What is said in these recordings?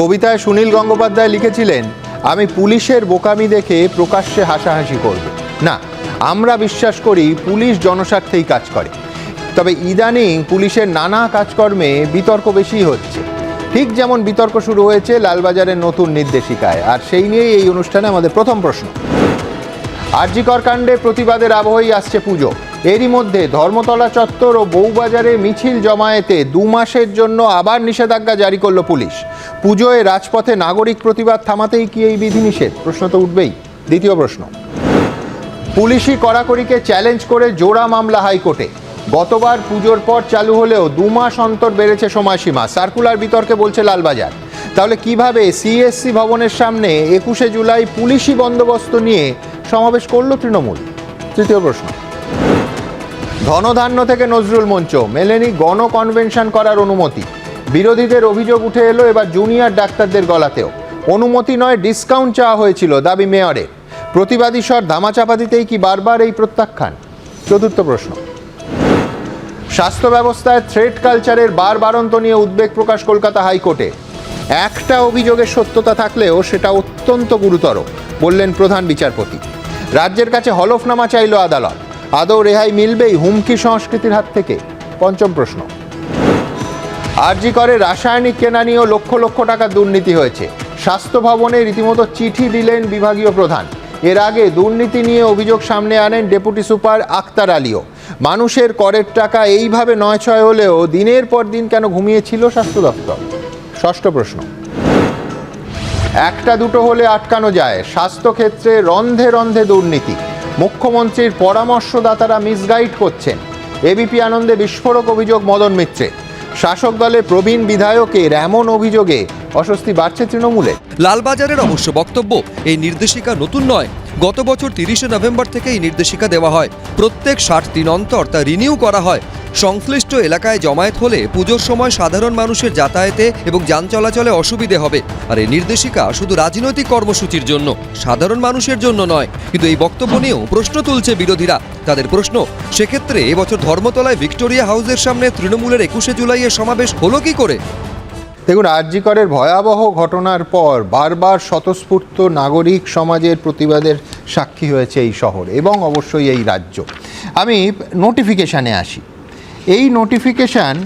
কবিতায় সুনীল গঙ্গোপাধ্যায় লিখেছিলেন, আমি পুলিশের বোকামি দেখে প্রকাশ্যে হাসাহাসি করব। না, আমরা বিশ্বাস করি পুলিশ জনস্বার্থেই কাজ করে। তবে ইদানিং পুলিশের নানা কাজকর্মে বিতর্ক বেশি হচ্ছে। ঠিক যেমন বিতর্ক শুরু হয়েছে লালবাজারের নতুন নির্দেশিকায়, আর সেই নিয়েই এই অনুষ্ঠানে আমাদের প্রথম প্রশ্ন। আরজিকর কাণ্ডে প্রতিবাদের আবহেই আসছে পুজো। এরই মধ্যে ধর্মতলা চত্বর ও বউবাজারে মিছিল জমায়েতে দু মাসের জন্য আবার নিষেধাজ্ঞা জারি করল পুলিশ। পুজোয় রাজপথে নাগরিক প্রতিবাদ থামাতেই কি এই বিধিনিষেধ? প্রশ্ন তো উঠবেই। দ্বিতীয় প্রশ্ন। পুলিশি কড়াকড়িকে চ্যালেঞ্জ করে জোড়া মামলা হাইকোর্টে। গতবার পুজোর পর চালু হলেও দু মাস অন্তর বেড়েছে সময়সীমা। সার্কুলার বিতর্কে বলছে লালবাজার। তাহলে কীভাবে সিএসসি ভবনের সামনে একুশে জুলাই পুলিশি বন্দোবস্ত নিয়ে সমাবেশ করল তৃণমূল? তৃতীয় প্রশ্ন। ধনধান্য থেকে নজরুল মঞ্চ। মেলেনি গণ কনভেনশন করার অনুমতি। বিরোধীদের অভিযোগ উঠে এলো এবার জুনিয়র ডাক্তারদের গলাতেও। অনুমতি নয়, ডিসকাউন্ট চাওয়া হয়েছিল দাবি মেয়রের। প্রতিবাদী স্বর ধামাচাপা দিতেই কি বারবার এই প্রত্যাখ্যান? চতুর্থ প্রশ্ন। স্বাস্থ্য ব্যবস্থায় থ্রেড কালচারের বারবারন্ত নিয়ে উদ্বেগ প্রকাশ কলকাতা হাইকোর্টে। একটা অভিযোগের সত্যতা থাকলেও সেটা অত্যন্ত গুরুতর, বললেন প্রধান বিচারপতি। রাজ্যের কাছে হলফনামা চাইল আদালত। আদৌ রেহাই মিলবেই হুমকি সংস্কৃতির হাত থেকে? পঞ্চম প্রশ্ন। আরজি করে রাসায়নিক কেনা নিয়েও লক্ষ লক্ষ টাকার দুর্নীতি হয়েছে। স্বাস্থ্য ভবনে রীতিমতো চিঠি দিলেন বিভাগীয় প্রধান। এর আগে দুর্নীতি নিয়ে অভিযোগ সামনে আনেন ডেপুটি সুপার আক্তার আলীও। মানুষের করের টাকা এইভাবে নয় ছয় হলেও দিনের পর দিন কেন ঘুমিয়েছিল স্বাস্থ্য দপ্তর? ষষ্ঠ প্রশ্ন। একটা দুটো হলে আটকানো যায়। স্বাস্থ্যক্ষেত্রে রন্ধে রন্ধে দুর্নীতি। মুখ্যমন্ত্রীর পরামর্শদাতারা মিসগাইড করছেন। এবিপি আনন্দে বিস্ফোরক অভিযোগ মদন মিত্রের। শাসক দলে প্রবীণ বিধায়কের এমন অভিযোগে অস্বস্তি বাড়ছে তৃণমূলে। লালবাজারের অবশ্য বক্তব্য, এই নির্দেশিকা নতুন নয়। গত বছর তিরিশে নভেম্বর থেকে এই নির্দেশিকা দেওয়া হয়। প্রত্যেক ষাট দিন অন্তর তা রিনিউ করা হয়। সংশ্লিষ্ট এলাকায় জমায়েত হলে পুজোর সময় সাধারণ মানুষের যাতায়াতে এবং যান চলাচলে অসুবিধে হবে। আর এই নির্দেশিকা শুধু রাজনৈতিক কর্মসূচির জন্য, সাধারণ মানুষের জন্য নয়। কিন্তু এই বক্তব্য নিয়েও প্রশ্ন তুলছে বিরোধীরা। তাদের প্রশ্ন, সেক্ষেত্রে এবছর ধর্মতলায় ভিক্টোরিয়া হাউসের সামনে তৃণমূলের একুশে জুলাইয়ের সমাবেশ হলো কি করে? দেখুন, আরজিকরের ভয়াবহ ঘটনার পর বারবার স্বতঃস্ফূর্ত নাগরিক সমাজের প্রতিবাদের সাক্ষী হয়েছে এই শহর এবং অবশ্যই এই রাজ্য। আমি নোটিফিকেশানে আসি। এই নোটিফিকেশান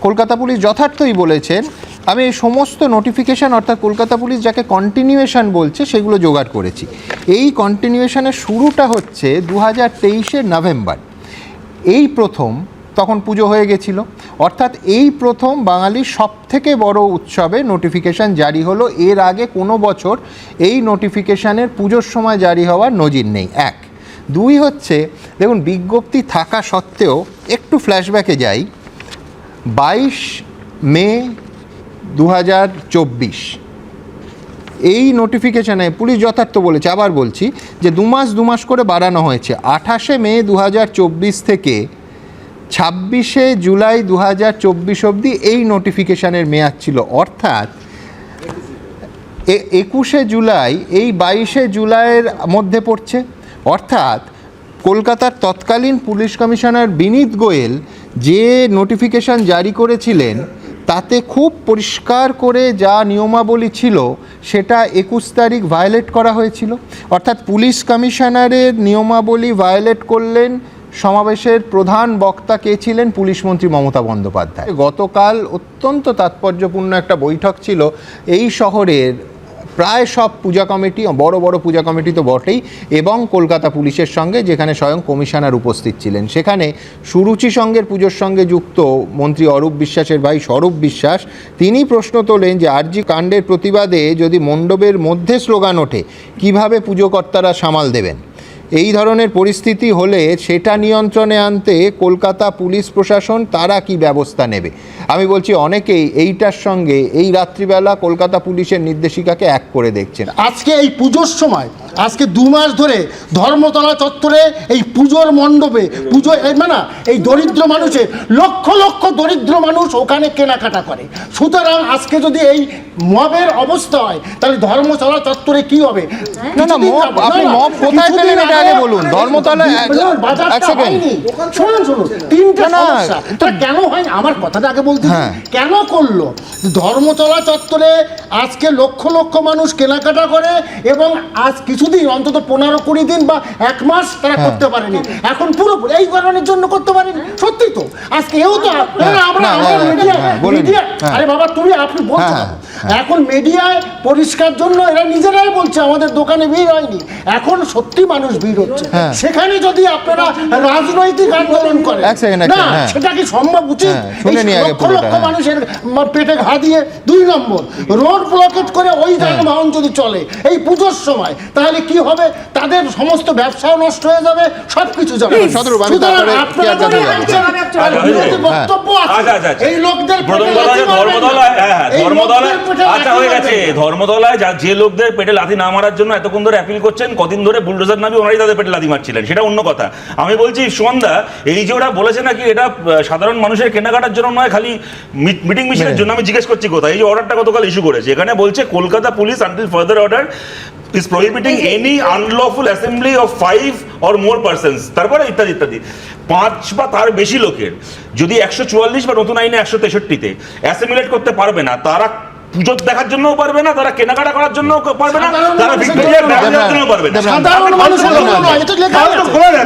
কলকাতা পুলিশ যথার্থই বলেছেন, আমি এই সমস্ত নোটিফিকেশান অর্থাৎ কলকাতা পুলিশ যাকে কন্টিনিউয়েশান বলছে, সেগুলো জোগাড় করেছি। এই কন্টিনিউয়েশানের শুরুটা হচ্ছে দু হাজার নভেম্বর। এই প্রথম তখন পুজো হয়ে গেছিল। অর্থাৎ এই প্রথম বাঙালির সব থেকে বড় উৎসবে নোটিফিকেশান জারি হলো। এর আগে কোনো বছর এই নোটিফিকেশানের পুজোর সময় জারি হওয়ার নজির নেই। এক দুই হচ্ছে, দেখুন, বিজ্ঞপ্তি থাকা সত্ত্বেও একটু ফ্ল্যাশব্যাকে যাই। বাইশ মে দু হাজার চব্বিশ। এই নোটিফিকেশানে পুলিশ যথার্থ বলেছে, আবার বলছি যে দু মাস দু মাস করে বাড়ানো হয়েছে। আঠাশে মে দু হাজার চব্বিশ থেকে ছাব্বিশে জুলাই দু হাজার চব্বিশ অবধি এই নোটিফিকেশানের মেয়াদ ছিল। অর্থাৎ একুশে জুলাই, এই বাইশে জুলাইয়ের মধ্যে পড়ছে। অর্থাৎ কলকাতার তৎকালীন পুলিশ কমিশনার বিনীত গোয়েল যে নোটিফিকেশন জারি করেছিলেন, তাতে খুব পরিষ্কার করে যা নিয়মাবলী ছিল, সেটা একুশ তারিখ ভায়োলেট করা হয়েছিল। অর্থাৎ পুলিশ কমিশনারের নিয়মাবলী ভায়োলেট করলেন সমাবেশের প্রধান বক্তা কে ছিলেন পুলিশ মন্ত্রী মমতা বন্দ্যোপাধ্যায়। গতকাল অত্যন্ত তাৎপর্যপূর্ণ একটা বৈঠক ছিল এই শহরের প্রায় সব পূজা কমিটি, বড় বড় পূজা কমিটি তো বটেই, এবং কলকাতা পুলিশের সঙ্গে যেখানে স্বয়ং কমিশনার উপস্থিত ছিলেন। সেখানে সুরুচি সঙ্গের পুজোর সঙ্গে যুক্ত মন্ত্রী অরূপ বিশ্বাসের ভাই স্বরূপ বিশ্বাস, তিনি প্রশ্ন তোলেন যে আরজি কাণ্ডের প্রতিবাদে যদি মণ্ডপের মধ্যে স্লোগান ওঠে, কীভাবে পুজোকর্তারা সামাল দেবেন? এই ধরনের পরিস্থিতি হলে সেটা নিয়ন্ত্রণে আনতে কলকাতা পুলিশ প্রশাসন তারা কি ব্যবস্থা নেবে? আমি বলছি অনেকেই এইটার সঙ্গে এই রাত্রিবেলা কলকাতা পুলিশের নির্দেশিকাকে এক করে দেখছেন। আজকে এই পুজোর সময় আজকে দু মাস ধরে ধর্মতলা চত্বরে এই পুজোর মণ্ডপে পুজো এই মানে এই দরিদ্র মানুষের লক্ষ লক্ষ দরিদ্র মানুষ ওখানে কেনাকাটা করে। সুতরাং আজকে যদি এই মবের অবস্থা হয় তাহলে ধর্মতলা চত্বরে কি হবে? না, না, মব, আপনি না, না, মব কোথায় পেলেন এটা আগে বলুন। এক- না, সেকেন্ড। শুনুন শুনুন তিনটে না, না, সমস্যা। কেন হয় আমার কথাটা আগে বলতে হ্যাঁ। কেন করল ধর্মতলা চত্বরে আজকে লক্ষ লক্ষ মানুষ কেনাকাটা করে এবং আজ কিছুদিন অন্তত পনেরো কুড়ি দিন বা এক মাস তারা হ্যাঁ। করতে পারেনি এখন পুরোপুরি এই কারণের জন্য করতে পারেনি সত্যি তো আজকে এও তো না, আমরা হ্যাঁ, মিডিয়া হ্যাঁ, মিডিয়া হ্যাঁ। আরে বাবা তুমি আপনি বলছো হ্যাঁ, এখন মিডিয়ায় পরিষ্কার জন্য এরা নিজেরাই বলছে আমাদের দোকানে ভিড় হয়নি এখন সত্যি মানুষ ভিড় হচ্ছে হ্যাঁ। সেখানে যদি আপনারা রাজনৈতিক আন্দোলন করেন না হ্যাঁ। সেটা কি সম্ভব উচিত হ্যাঁ, লক্ষ লক্ষ হ্যাঁ। মানুষের পেটে ঘা দিয়ে দুই নম্বর। রোড ব্লকেট করে ওই হ্যাঁ। যানবাহন যদি চলে এই পুজোর সময় তাহলে কি হবে? তাদের সমস্ত ব্যবসাও নষ্ট হয়ে যাবে সবকিছু যাবে। বক্তব্য আচ্ছা, আচ্ছা, আচ্ছা। এই লোকদের পেটে লাথি না। ধর্মতলায় হ্যাঁ হ্যাঁ এই লোকদের আচ্ছা হয়ে। ধর্মতলায় যা লোকদের পেটে লাথি না মারার জন্য এতক্ষণ ধরে অ্যাপিল করছেন কদিন ধরে বুলডোজার নামে ওনারাই তাদের পেটে লাথি মারছিলেন। সেটা অন্য কথা। আমি বলছি সুমনদা এই যে ওরা বলেছে নাকি এটা সাধারণ মানুষের কেনাকাটার জন্য নয় খালি মিটিং মিছিলের জন্য আমি জিজ্ঞেস করছি কোথায়? এই যে অর্ডারটা গতকাল ইস্যু করেছে। এখানে বলছে Kolkata police until further order is prohibiting any unlawful assembly of five or more persons তারপরে ইত্যাদি ইত্যাদি। পাঁচ বা তার বেশি লোকের যদি একশো চুয়াল্লিশ বা নতুন আইনে একশো তেষট্টিতে অ্যাসেম্বলেট করতে পারবে না তারা পুজো দেখার জন্য পারবে না তারা কেনাকাটা করার জন্য পারবে না তারা ভিক্টোরিয়া দেবরাজ, জন্য পারবে না সাধারণ মানুষের জন্য নয়, এটা লেখা আছে।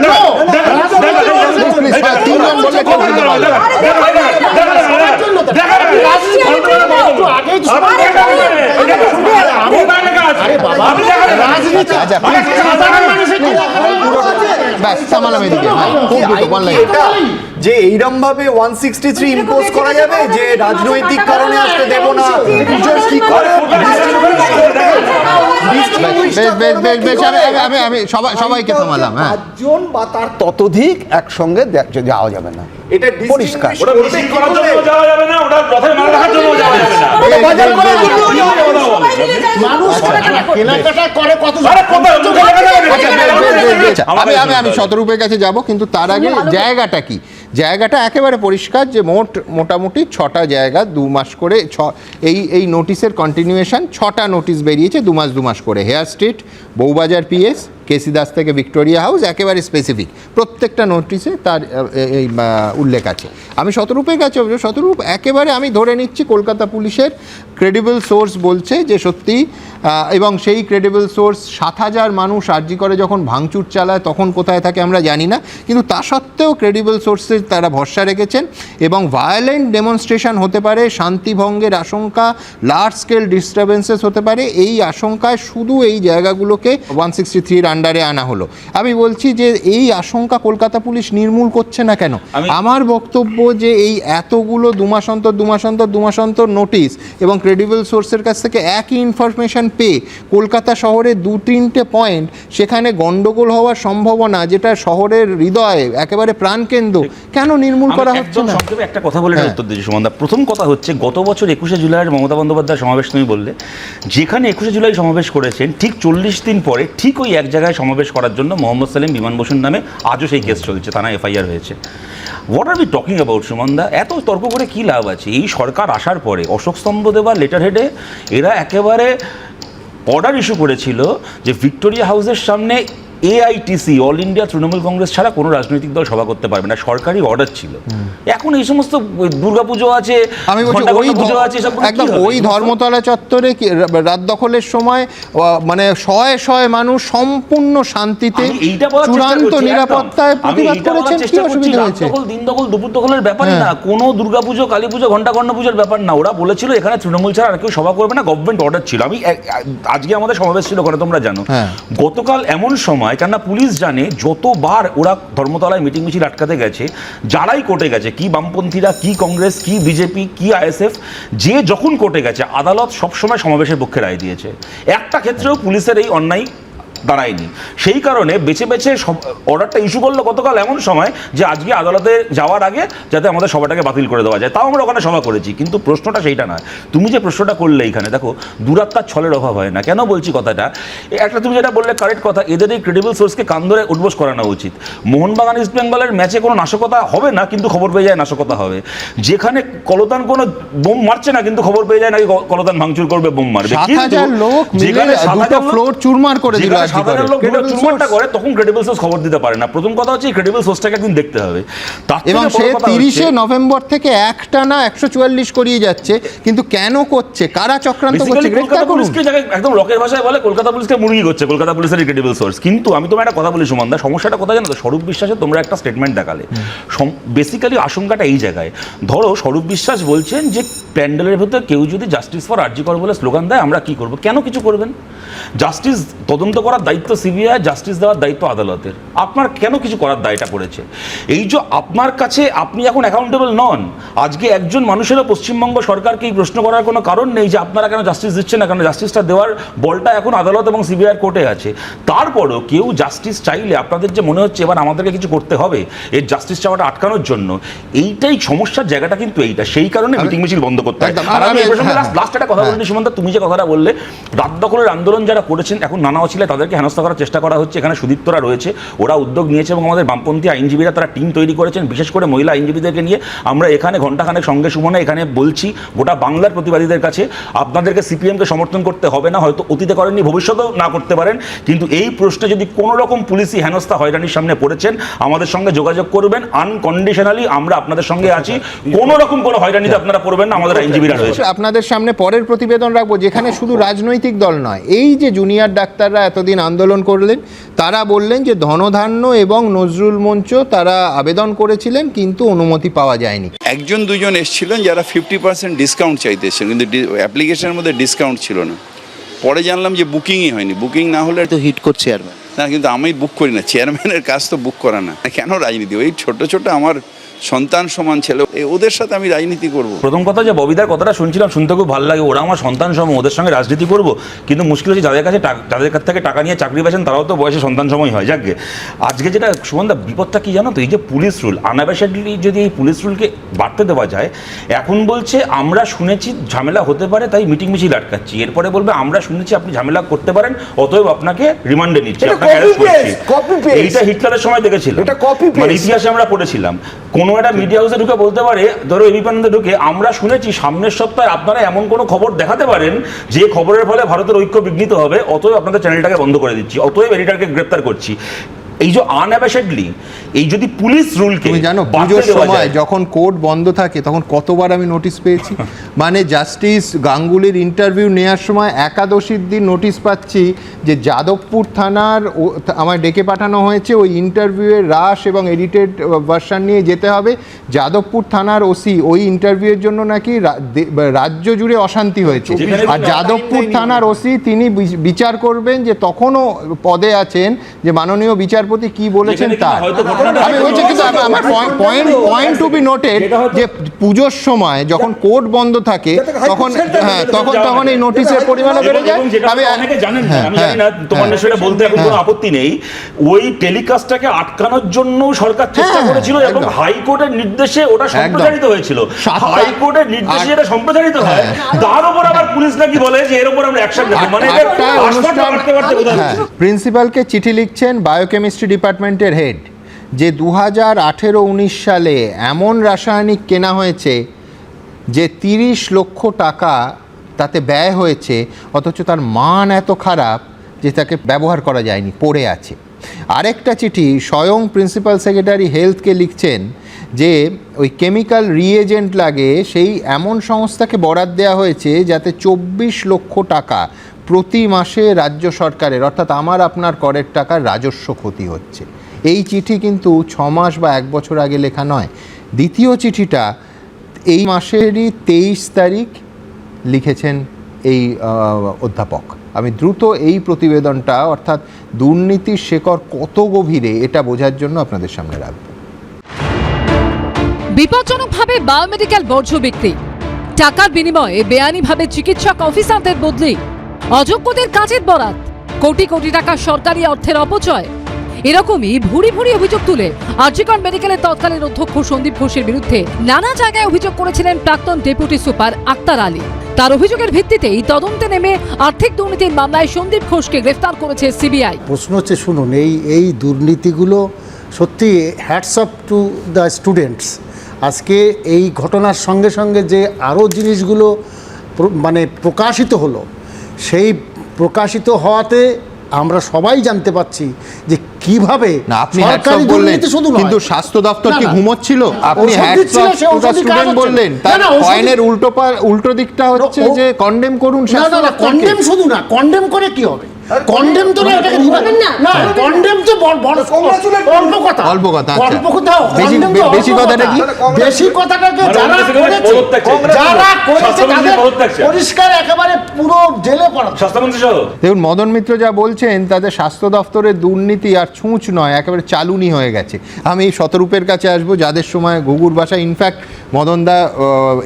আচ্ছা, মানে ব্যাস সামালাম এদিকে হ্যাঁ, খুব যে এইরকম ভাবে ওয়ান সিক্সটি থ্রি ইম্পোজ করা যাবে যে রাজনৈতিক কারণে আসতে দেব না। কি করে? সবাইকে থামালাম হ্যাঁ। বা তার ততোধিক একসঙ্গে যাওয়া যাবে না। এটা পরিষ্কার। আমি আমি আমি শতরূপের কাছে যাব কিন্তু তার আগে জায়গাটা কি? জায়গাটা একেবারে পরিষ্কার যে মোট মোটামুটি ছটা জায়গা দু মাস করে, ছ, এই এই নোটিশের কন্টিনিউয়েশন ছটা নোটিশ বেরিয়েছে দু মাস দু মাস করে। Hare Street Bowbazar PS KC Das থেকে ভিক্টোরিয়া হাউস, একেবারে স্পেসিফিক প্রত্যেকটা নোটিশে তার এই উল্লেখ আছে। আমি শতরূপের কাছে শতরূপ একেবারে আমি ধরে নিচ্ছি কলকাতা পুলিশের ক্রেডিবল সোর্স বলছে যে সত্যি এবং সেই ক্রেডিবল সোর্স সাত হাজার মানুষ আর্জি করে যখন ভাঙচুর চালায় তখন কোথায় থাকে আমরা জানি না। কিন্তু তা সত্ত্বেও ক্রেডিবল সোর্সের তারা ভরসা রেখেছেন এবং ভায়োলেন্ট ডেমনস্ট্রেশন হতে পারে শান্তিভঙ্গের আশঙ্কা লার্জ স্কেল ডিস্টারবেন্সেস হতে পারে এই আশঙ্কায় শুধু এই জায়গাগুলোকে ওয়ান সিক্সটি থ্রির আন্ডারে আনা হলো। আমি বলছি যে এই আশঙ্কা কলকাতা পুলিশ নির্মূল করছে না কেন? আমার বক্তব্য যে এই এতগুলো দু মাস অন্তর দুমাস অন্তর দু মাস অন্তর নোটিশ এবং ক্রেডিবল সোর্সের কাছ থেকে একই ইনফরমেশন পেয়ে কলকাতা শহরে দু তিনটে পয়েন্ট সেখানে গন্ডগোল হওয়ার সম্ভাবনা যেটা শহরের হৃদয়ে একেবারে প্রাণকেন্দ্র কেন নির্মূল করা হচ্ছে না? একটা কথা বলে হ্যাঁ। উত্তর দিচ্ছি সুমনদা প্রথম কথা হচ্ছে গত বছর একুশে জুলাইয়ের মমতা বন্দ্যোপাধ্যায় সমাবেশ তুমি বললে যেখানে একুশে জুলাই সমাবেশ করেছেন ঠিক চল্লিশ দিন পরে ঠিক ওই এক জায়গায় সমাবেশ করার জন্য মোহাম্মদ সালিম বিমান বসুর নামে আজও সেই কেস চলছে থানায় এফআইআর হয়েছে। What are we talking about সুমনদা এত তর্ক করে কী লাভ আছে? এই সরকার আসার পরে অশোক স্তম্ভ দেওয়ার লেটার হেডে এরা একেবারে অর্ডার ইস্যু করেছিল যে ভিক্টোরিয়া হাউসের সামনে AITC all India Trinamool Congress ছাড়া কোনো রাজনৈতিক দল সভা করতে পারবে না সরকারি অর্ডার ছিল। এখন এই সমস্ত দুর্গাপুজো আছে আমি বলছি ওই পুজো আছে একদম ওই ধর্মতলা চত্বরে রাত দখলের সময় মানে শয়ে শয়ে মানুষ সম্পূর্ণ শান্তিতে চূড়ান্ত নিরাপত্তায় প্রতিবাদ করেছেন কি চেষ্টা অসুবিধা হয়েছে? দিন দখল দুপুর দখলের ব্যাপারই হ্যাঁ। না। কোনো দুর্গাপুজো কালী পুজো ঘণ্টা পুজোর ব্যাপার না। ওরা বলেছিল এখানে তৃণমূল ছাড়া আর কেউ সভা করবে না গভর্নমেন্ট অর্ডার ছিল। আমি আজকে আমাদের সমাবেশ ছিল ওখানে তোমরা জানো। হ্যাঁ। গতকাল এমন সময় কেননা পুলিশ জানে যতবার ওরা ধর্মতলায় মিটিং মিছিল আটকাতে গেছে, যারাই কোর্টে গেছে, কি বামপন্থীরা, কি কংগ্রেস, কি বিজেপি, কি আইএসএফ, যে যখন কোর্টে গেছে, আদালত সবসময় সমাবেশের পক্ষে রায় দিয়েছে। একটা ক্ষেত্রেও পুলিশের এই অন্যায় দাঁড়ায়নি। সেই কারণে বেছে বেছে অর্ডারটা ইস্যু করল গতকাল এমন সময় যে আজকে আদালতে যাওয়ার আগে যাতে আমাদের সভাটাকে বাতিল করে দেওয়া যায়। তাও আমরা ওখানে সভা করেছি কিন্তু প্রশ্নটা সেইটা নয়। তুমি যে প্রশ্নটা করলে এইখানে দেখো দূরাত্মার ছলের অভাব হয় না। কেন বলছি কথাটা? একটা তুমি যেটা বললে কারেক্ট কথা এদের এই ক্রেডিবল সোর্সকে কান ধরে উঠবোস করানো উচিত। মোহনবাগান ইস্ট বেঙ্গলের ম্যাচে কোনো নাশকতা হবে না কিন্তু খবর পেয়ে যায় নাশকতা হবে। যেখানে কলতান কোনো বোম মারছে না কিন্তু খবর পেয়ে যায় নাকি কলতান ভাঙচুর করবে বোম মারবে। যেখানে ফ্লোর চুরমার করে দিল সাধারণ লোক Credible করে তখন ক্রেডিবল সোর্স খবর দিতে পারে না। প্রথম কথা হচ্ছে ক্রেডিবল সোর্সটাকে একদিন দেখতে হবে। এবং সে তিরিশে নভেম্বর থেকে একটা না একশো চুয়াল্লিশ করিয়ে যাচ্ছে কিন্তু কেন করছে? কারা চক্রান্ত করছে? গ্রেফতার করুন। একদম লোকের ভাষায় বলে কলকাতা পুলিশকে মুরগি করছে। কলকাতা পুলিশের ক্রেডিবল সোর্স কিন্তু আমি তোমার একটা কথা বলি সুমনদা সমস্যাটা কোথায় জানো তো? স্বরূপ বিশ্বাসে তোমরা একটা স্টেটমেন্ট দেখালে। বেসিক্যালি আশঙ্কাটা এই জায়গায়। ধরো স্বরূপ বিশ্বাস বলছেন যে প্যান্ডেলের ভেতর কেউ যদি জাস্টিস ফর আর্জি কর বলে স্লোগান দেয় আমরা কি করব? কেন কিছু করবেন? জাস্টিস তদন্ত করার দায়িত্ব সিবিআই জাস্টিস দেওয়ার দায়িত্ব আদালতের। আপনার কেন কিছু করার দায়টা পড়েছে? এই যে আপনার কাছে আপনি এখন অ্যাকাউন্টেবল নন আজকে একজন মানুষেরও পশ্চিমবঙ্গ সরকারকে এই প্রশ্ন করার কোনো কারণ নেই যে আপনারা কেন জাস্টিস দিচ্ছেন না কেন জাস্টিসটা দেওয়ার বলটা এখন আদালত এবং সিবিআই কোর্টে আছে। তারপরও কেউ জাস্টিস চাইলে আপনাদের যে মনে হচ্ছে এবার আমাদেরকে কিছু করতে হবে এর জাস্টিস চাওয়াটা আটকানোর জন্য এইটাই সমস্যার জায়গাটা কিন্তু এইটা। সেই কারণে মিটিং মিছিল বন্ধ করতে হয়। আর আমি হ্যাঁ, লাস্ট লাস্ট একটা কথা হ্যাঁ। বলি সুমন্ত তুমি যে কথাটা বললে রাত দখলের আন্দোলন যারা করেছেন, এখন নানা অছিলে তাদেরকে হেনস্থা করার চেষ্টা করা হচ্ছে। এখানে সুদীপ্তরা রয়েছে, ওরা উদ্যোগ নিয়েছে এবং আমাদের বামপন্থী আইনজীবীরা তারা টিম তৈরি করেছেন। বিশেষ করে মহিলা আইনজীবীদেরকে নিয়ে আমরা এখানে ঘন্টাখানেক সঙ্গে সুমনে এখানে বলছি, গোটা বাংলার প্রতিবাদীদের কাছে আপনাদেরকে সিপিএমকে সমর্থন করতে হবে না, হয়তো অতীতে করেননি, ভবিষ্যতেও না করতে পারেন। কিন্তু এই প্রশ্নে যদি কোনো রকম পুলিশি হেনস্থা হয়রানির সামনে পড়েছেন, আমাদের সঙ্গে যোগাযোগ করবেন। আনকন্ডিশনালি আমরা আপনাদের সঙ্গে আছি। কোনো রকম কোনো হয়রানিতে আপনারা পড়বেন না, আমাদের আইনজীবীরা রয়েছে। আপনাদের সামনে পরের প্রতিবেদন রাখব, যেখানে শুধু রাজনৈতিক দল নয়, এই যে জুনিয়র ডাক্তাররা এতদিন আন্দোলন করলেন তারা বললেন যে ধনধান্য এবং নজরুল মঞ্চ তারা আবেদন করেছিলেন কিন্তু অনুমতি পাওয়া যায়নি। একজন দুজন এসেছিলেন যারা ফিফটি পার্সেন্ট ডিসকাউন্ট চাইতেছেন কিন্তু অ্যাপ্লিকেশনের মধ্যে ডিসকাউন্ট ছিল না। পরে জানলাম যে বুকিংই হয়নি। বুকিং না হলে তো হিট করছে চেয়ারম্যান না কিন্তু আমি বুক করি না। চেয়ারম্যানের কাজ তো বুক করা না। কেন রাজনীতি? ওই ছোট ছোট আমার সন্তান সমান ছেলে ওদের সাথে আমি রাজনীতি করব। প্রথম কথা যে ববিদার কথাটা শুনছিলাম শুনতে খুব ভালো লাগে। ওরা আমার সন্তান সম ওদের সঙ্গে রাজনীতি করব। কিন্তু মুশকিল হচ্ছে যাদের কাছে টাক- যাদের কাছ থেকে টাকা নিয়ে চাকরি পেয়েছেন তারাও তো বয়সে সন্তান সময় হয়। যাকে আজকে যেটা সুমন্দা বিপদটা কি জানো তো? এই যে পুলিশ রুল আনাবেশাডলি যদি এই পুলিশ রুলকে বাড়তে দেওয়া যায় এখন বলছে আমরা শুনেছি ঝামেলা হতে পারে তাই মিটিং মিছিল আটকাচ্ছি। এরপরে বলবে আমরা শুনেছি আপনি ঝামেলা করতে পারেন অতএব আপনাকে রিমান্ডে নিচ্ছি আপনাকে। এইটা হিটলারের সময় দেখেছিলাম। মানে ইতিহাসে আমরা পড়েছিলাম। কোনো একটা মিডিয়া হাউসে ঢুকে বলতে পারে ধরো এবিপানন্দে ঢুকে আমরা শুনেছি সামনের সপ্তাহে আপনারা এমন কোনো খবর দেখাতে পারেন যে খবরের ফলে ভারতের ঐক্য বিঘ্নিত হবে অতএব আপনাদের চ্যানেলটাকে বন্ধ করে দিচ্ছি অতএব এডিটারকে গ্রেপ্তার করছি। এই যে আনঅ্যাবাসেডলি এই যদি পুলিশ রুলকে তুমি জানো পুজোর সময় যখন কোর্ট বন্ধ থাকে তখন কতবার আমি নোটিশ পেয়েছি? মানে জাস্টিস গাঙ্গুলির ইন্টারভিউ নেওয়ার সময় একাদশীর দিন নোটিশ পাচ্ছি যে যাদবপুর থানার আমায় ডেকে পাঠানো হয়েছে ওই ইন্টারভিউয়ের রাশ এবং এডিটেড ভার্সান নিয়ে যেতে হবে। যাদবপুর থানার ওসি ওই ইন্টারভিউয়ের জন্য নাকি রাজ্য জুড়ে অশান্তি হয়েছে। আর যাদবপুর থানার ওসি তিনি বিচার করবেন যে তখনও পদে আছেন যে মাননীয় বিচারপতি কি বলেছেন ঘটনাটা আমি বলছি কিন্তু আমার- point point to be noted যে পুজোর সময় যখন কোর্ট বন্ধ থাকে তখন হ্যাঁ তখন তখন এই নোটিশের পরিমাণও বেড়ে যায়। আমি অনেকে জানেন হ্যাঁ, আমি জানি না হ্যাঁ, তোমার হ্যাঁ। সেটা বলতে এখন কোনো আপত্তি নেই। ওই টেলিকাস্টটাকে আটকানোর জন্য সরকার চেষ্টা হ্যাঁ, করেছিল এবং হাইকোর্টের নির্দেশে ওটা সম্প্রচারিত হয়েছিল। হাইকোর্টের নির্দেশে এটা সম্প্রচারিত হয়। তার উপর আবার পুলিশ নাকি বলে যে এর উপর আমরা অ্যাকশন নেব। মানে এটা হ্যাঁ। প্রিন্সিপালকে চিঠি লিখছেন বায়োকেমিস্ট্রি ডিপার্টমেন্টের হেড যে দু হাজার আঠেরো উনিশ সালে এমন রাসায়নিক কেনা হয়েছে যে তিরিশ লক্ষ টাকা তাতে ব্যয় হয়েছে, অথচ তার মান এত খারাপ যে তাকে ব্যবহার করা যায়নি, পড়ে আছে। আরেকটা চিঠি স্বয়ং প্রিন্সিপাল সেক্রেটারি হেলথকে লিখছেন যে ওই কেমিক্যাল রিএজেন্ট লাগে, সেই এমন সংস্থাকে বরাদ দেওয়া হয়েছে যাতে চব্বিশ লক্ষ টাকা প্রতি মাসে রাজ্য সরকারের, অর্থাৎ আমার আপনার করের টাকার রাজস্ব ক্ষতি হচ্ছে। এই চিঠি কিন্তু ছ মাস বা এক বছর আগে লেখা নয়। দ্বিতীয় চিঠিটা এই মাসেরই তেইশ তারিখ লিখেছেন এই অধ্যাপক। আমি দ্রুত এই প্রতিবেদনটা, অর্থাৎ দুর্নীতির শেকড় কত গভীরে, এটা বোঝার জন্য আপনাদের সামনে রাখব। বিপজ্জনকভাবে বায়োমেডিক্যাল বর্জ্য বিক্রি। টাকার বিনিময়ে বেআইনিভাবে চিকিৎসক অফিসারদের বদলি। অযোগ্যদের কাজের বরাত। কোটি কোটি টাকা সরকারি অর্থের অপচয়। এরকমই ভুরি ভুরি অভিযোগ তুলে আর্জিকর মেডিকেলের তৎকালীন অধ্যক্ষ সন্দীপ ঘোষের বিরুদ্ধে নানা জায়গায় অভিযোগ করেছিলেন প্রাক্তন ডেপুটি সুপার আক্তার আলী। তার অভিযোগের ভিত্তিতেই তদন্তে নেমে আর্থিক দুর্নীতির মামলায় সন্দীপ ঘোষকে গ্রেফতার করেছে সিবিআই। প্রশ্ন হচ্ছে, শুনুন, এই এই দুর্নীতিগুলো সত্যি hats off to the students আজকে এই ঘটনার সঙ্গে সঙ্গে যে আরও জিনিসগুলো মানে প্রকাশিত হলো সেই প্রকাশিত হওয়াতে আমরা সবাই জানতে পাচ্ছি যে কীভাবে না আপনি সরকারি বললেন দুর্নীতি শুধু নয়। কিন্তু স্বাস্থ্য দপ্তর কি। ঘুমোচ্ছিল আপনি স্টুডেন্ট বললেন। তার কয়েনের উল্টো উল্টো দিকটা হচ্ছে যে কন্ডেম করুন না না না কন্ডেম শুধু না কন্ডেম করে কি হবে কন্ডেম তো না এটাকে করবেন না। না কন্ডেম তো বড় বড় অল্প কথা। অল্প কথা। অল্প কথা বেশি- বেশি কথাটা কি? বেশি কথাটাকে যারা করেছে যারা করেছে তাদের পরিষ্কার একেবারে পুরো জেলে পড়া। স্বাস্থ্যমন্ত্রী সহ। দেখুন মদন মিত্র যা বলছেন তাদের স্বাস্থ্য দপ্তরের দুর্নীতি আর ছুঁচ নয় একেবারে চালুনি হয়ে গেছে। আমি শতরূপের কাছে আসব যাদের সময় ঘুঘুর বাসা ইনফ্যাক্ট মদনদা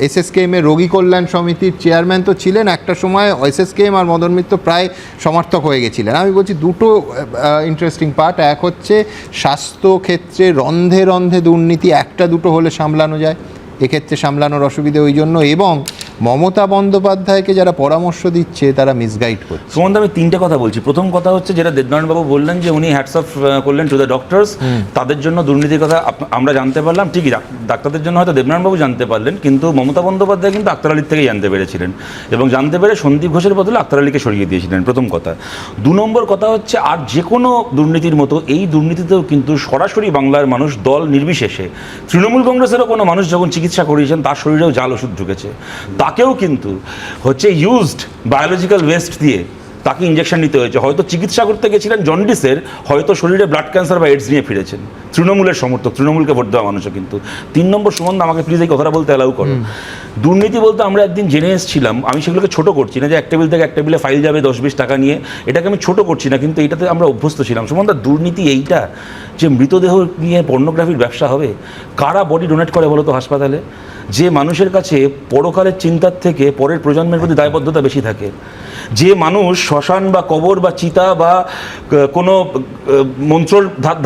এসএসকেএম এর রোগী কল্যাণ সমিতির চেয়ারম্যান তো ছিলেন একটা সময় এসএসকেএম আর মদন মিত্র প্রায় সমর্থক হয়ে গেছিলেন। আমি বলছি দুটো ইন্টারেস্টিং পার্ট এক হচ্ছে স্বাস্থ্য ক্ষেত্রে রন্ধে রন্ধে দুর্নীতি একটা দুটো হলে সামলানো যায়। এক্ষেত্রে সামলানোর অসুবিধে ওই জন্য এবং মমতা বন্দ্যোপাধ্যায়কে যারা পরামর্শ দিচ্ছে তারা মিসগাইড করছে। সুমন্ত আমি তিনটে কথা বলছি। প্রথম কথা হচ্ছে যেটা দেবনারায়ণবাবু বললেন যে উনি হ্যাটস অফ করলেন টু দ্য ডক্টরস তাদের জন্য দুর্নীতির কথা আমরা জানতে পারলাম। ঠিকই ডাক- ডাক্তারদের জন্য হয়তো দেবনারায়ণবাবু জানতে পারলেন কিন্তু মমতা বন্দ্যোপাধ্যায় কিন্তু আক্তার আলীর থেকেই জানতে পেরেছিলেন। এবং জানতে পেরে সন্দীপ ঘোষের বদলে আক্তার আলীকে সরিয়ে দিয়েছিলেন প্রথম কথা। দু নম্বর কথা হচ্ছে আর যে কোনো দুর্নীতির মতো এই দুর্নীতিতেও কিন্তু সরাসরি বাংলার মানুষ দল নির্বিশেষে। তৃণমূল কংগ্রেসেরও কোনো মানুষ যখন চিকিৎসা করিয়েছেন তার শরীরেও জাল ওষুধ ঢুকেছে। তাকেও কিন্তু হচ্ছে ইউজড বায়োলজিক্যাল ওয়েস্ট দিয়ে তাকে ইঞ্জেকশন নিতে হয়েছে। হয়তো চিকিৎসা করতে গেছিলেন জন্ডিসের হয়তো শরীরে ব্লাড ক্যান্সার বা এইডস নিয়ে ফিরেছেন। তৃণমূলের সমর্থক তৃণমূলকে ভোট দেওয়া মানুষও কিন্তু। তিন নম্বর সুমন্ত আমাকে প্লিজ এই কথাটা বলতে অ্যালাউ করো। দুর্নীতি বলতে আমরা একদিন জেনে এসেছিলাম আমি সেগুলোকে ছোট করছি না যে এক টেবিল থেকে এক টেবিলে ফাইল যাবে দশ বিশ টাকা নিয়ে। এটাকে আমি ছোট করছি না কিন্তু এটাতে আমরা অভ্যস্ত ছিলাম। সুমন্ত দুর্নীতি এইটা যে মৃতদেহ নিয়ে পর্নোগ্রাফির ব্যবসা হবে? কারা বডি ডোনেট করে বলো তো হাসপাতালে? যে মানুষের কাছে পরকালের চিন্তার থেকে পরের প্রজন্মের প্রতি দায়বদ্ধতা বেশি থাকে, যে মানুষ শ্মশান বা কবর বা চিতা বা কোনো মন্ত্র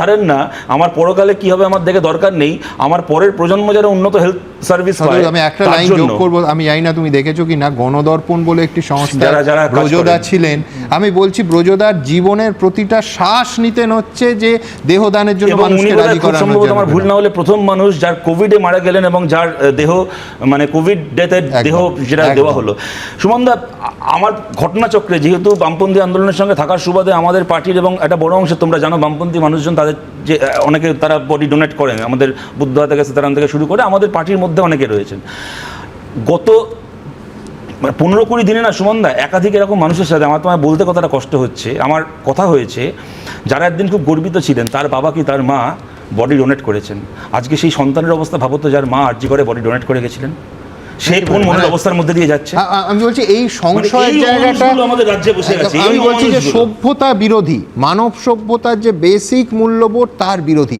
ধারেন না, আমার পরকালে কি হবে আমার দেখে দরকার নেই, আমার পরের প্রজন্ম যারা উন্নত হেলথ সার্ভিস পায় আমি একটা লাইন যোগ করব আমি জানি না তুমি দেখেছ কি না গণদর্পণ বলে একটি সংস্থা যারা- যারা ব্রজদা ছিলেন আমি বলছি ব্রজদার জীবনের প্রতিটা শ্বাস নিতেন হচ্ছে যে দেহদানের জন্য মানুষকে রাজি করানোর সম্ভবত আমার ভুল না হলে প্রথম মানুষ যার কোভিডে মারা গেলেন এবং যার দেহ মানে কোভিড ডেথের দেহ যেটা দেওয়া হলো। সুমনদা আমার ঘটনাচক্রে যেহেতু বামপন্থী আন্দোলনের সঙ্গে থাকার সুবাদে আমাদের পার্টির এবং একটা বড় অংশে তোমরা জানো বামপন্থী মানুষজন তাদের যে অনেকে তারা বডি ডোনেট করেন আমাদের বুদ্ধ থেকে সীতারাম থেকে শুরু করে আমাদের পার্টির মধ্যে অনেকে রয়েছেন। গত মানে পনেরো কুড়ি দিনে না সুমনদা একাধিক এরকম মানুষের সাথে আমার তোমায় বলতে কথাটা কষ্ট হচ্ছে আমার কথা হয়েছে যারা একদিন খুব গর্বিত ছিলেন তার বাবা কি তার মা বডি ডোনেট করেছেন? আজকে সেই সন্তানের অবস্থা ভাবো তো যার মা আর্জি করে বডি ডোনেট করে গেছিলেন। সে কোন মনের অবস্থার মধ্যে দিয়ে যাচ্ছে? আমি বলছি এই মানে সংশয়ের জায়গাটা আমাদের রাজ্যে বসে আছে আমি বলছি যে। সভ্যতা বিরোধী মানব সভ্যতার যে বেসিক মূল্যবোধ তার বিরোধী।